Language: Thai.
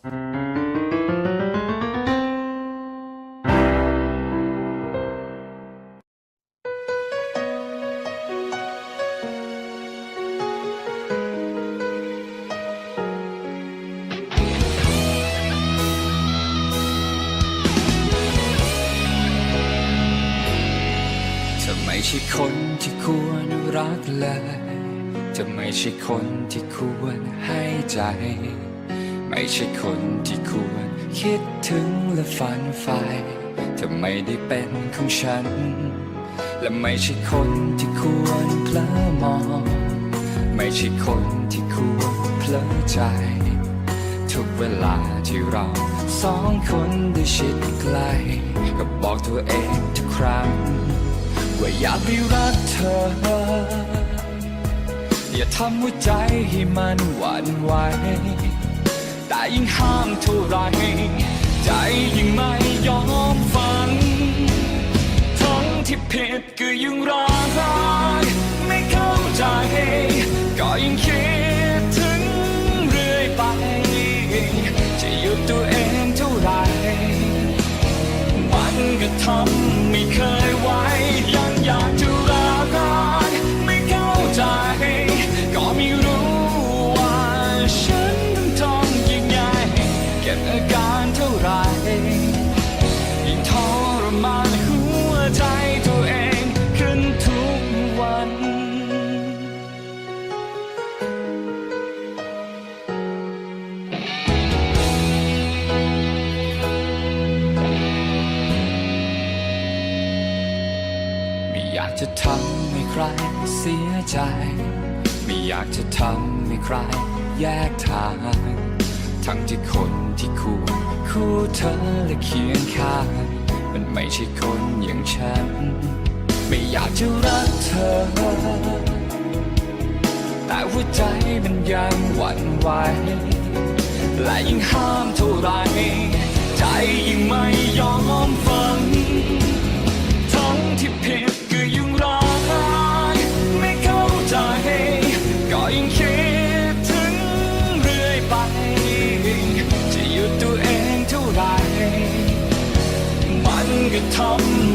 เธอไม่ใช่คนที่ควรรักเลยเธอไม่ใช่คนที่ควรให้ใจ ไม่ใช่คนที่ควร คิดถึงและฝันใฝ่เธอไม่ได้เป็นของฉัน และไม่ใช่คนที่ควรเพลอมอง ไม่ใช่คนที่ควรเพลอใจ ทุกเวลาที่เราสองคนได้ชิดใกล้ก็บอกตัวเองทุกครั้ง ว่าอยากไปรักเธอ อย่าทำหัวใจให้มันหวั่นไหว ยิ่งห้ามเท่าไรใจยิ่งไม่ยอมฟังทั้งที่ผิดก็ยังรักไม่เข้าใจ ก็ยังคิดถึงเรื่อยไป จะหยุดตัวเองเท่าไรมันก็ทำไม่เคย การเท่าไรยิ่งทรมานหัวใจตัวเองขึ้นทุกวัน ไม่อยากจะทำให้ใครเสียใจ ไม่อยากจะทำให้ใครแยกทาง ทั้งที่คนที่คู่คู่เธอและเคียงข้างมันไม่ใช่คนอย่างฉัน ไม่อยากจะรักเธอ แต่หัวใจมันยังหวั่นไหวและยิ่งห้ามเท่าไรใจยิ่งไม่ยอมฟัง become